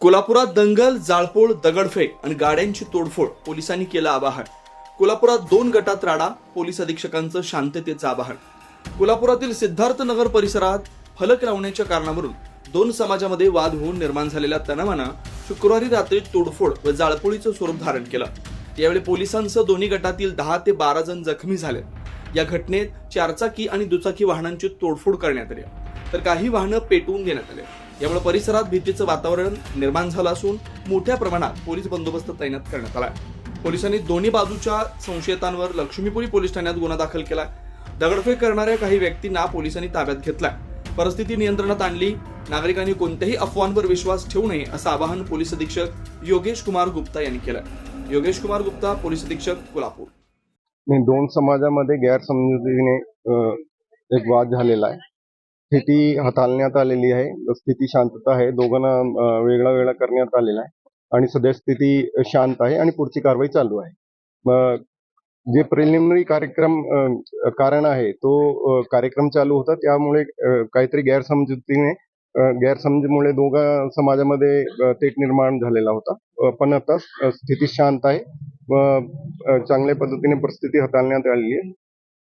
कोल्हापुरात दंगल जाळपोळ दगडफेक आणि गाड्यांची तोडफोड पोलिसांनी केलं आवाहन. कोल्हापुरात दोन गटात राडा पोलीस अधीक्षकांचं शांततेचं आवाहन. कोल्हापुरातील सिद्धार्थनगर परिसरात फलक लावण्याच्या कारणावरून दोन समाजामध्ये वाद होऊन निर्माण झालेल्या तणावानं शुक्रवारी रात्री तोडफोड व जाळपोळीचं स्वरूप धारण केलं. यावेळी पोलिसांसह दोन्ही गटातील दहा ते बारा जण जखमी झाले. या घटनेत चारचाकी आणि दुचाकी वाहनांची तोडफोड करण्यात आली. तर काही वाहनं पेटवून देण्यात आले. यामुळे परिसरात भीतीचं वातावरण निर्माण झालं असून मोठ्या प्रमाणात पोलीस बंदोबस्त तैनात करण्यात आला पोलिसांनी दोन्ही बाजूच्या संशयितांवर लक्ष्मीपुरी पोलीस ठाण्यात गुन्हा दाखल केला दगडफेक करणाऱ्या काही व्यक्तींना पोलिसांनी ताब्यात घेतलाय. परिस्थिती नियंत्रणात आणली. नागरिकांनी कोणत्याही अफवांवर विश्वास ठेवू नये असं आवाहन पोलीस अधीक्षक योगेश कुमार गुप्ता यांनी केलं योगेश कुमार गुप्ता पोलीस अधीक्षक कोल्हापूर. दोन समाजामध्ये गैरसमजुतीने एक वाद झालेला आहे. स्थिती हाताळण्यात आलेली आहे. स्थिती शांतता आहे. दोघांना वेगळा वेगळा करण्यात आलेला आहे. आणि सध्या स्थिती शांत आहे आणि पुढची कारवाई चालू आहे. जे प्रिलिमिनरी कार्यक्रम कारण आहे तो कार्यक्रम चालू होता. त्यामुळे काहीतरी गैरसमजुतीने गैरसमजमुळे दोघा समाजामध्ये तेट निर्माण झालेला होता. पण आता स्थिती शांत आहे. व चांगल्या पद्धतीने परिस्थिती हाताळण्यात आलेली आहे.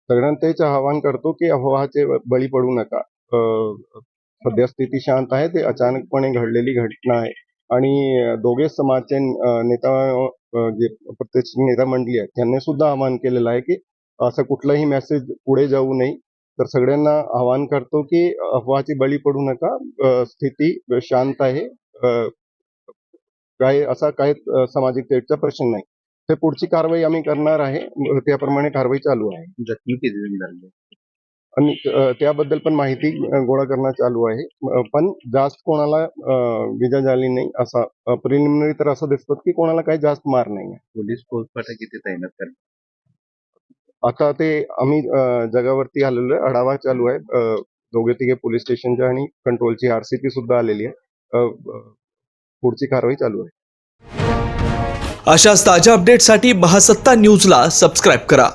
सगळ्यांना तेच आवाहन करतो की अफवाचे बळी पडू नका. सध्या स्थिती शांत आहे. ते अचानकपणे घडलेली घटना आहे. आणि दोघे समाजचे नेता जे प्रत्यक्ष नेता मंडळी आहेत त्यांनी सुद्धा आवाहन केलेलं आहे की असं कुठलाही मेसेज पुढे जाऊ नये. तर सगळ्यांना आवाहन करतो की अफवाची बळी पडू नका. स्थिती शांत आहे. काय असा काय सामाजिक तेटचा प्रश्न नाही. ते पुढची कारवाई आम्ही करणार आहे. त्याप्रमाणे कारवाई चालू आहे. जखमी किती झाले? आणि त्याबद्दल पण माहिती गोळा करणं चालू आहे. पण जास्त कोणाला विजा झाली नाही असा प्रिलिमिनरी तर असं दिसतं की कोणाला काही जास्त मार नाही आहे. पोलीस फौजफाटा किती तैनात करतात आता ते आम्ही जगावरती आलेलो आहे. आढावा चालू आहे. दोघे तिघे पोलीस स्टेशनच्या आणि कंट्रोलची आरसीपी सुद्धा आलेली आहे. पुढची कारवाई चालू आहे. अशाच ताज्या अपडेटसाठी महासत्ता न्यूजला सबस्क्राईब करा.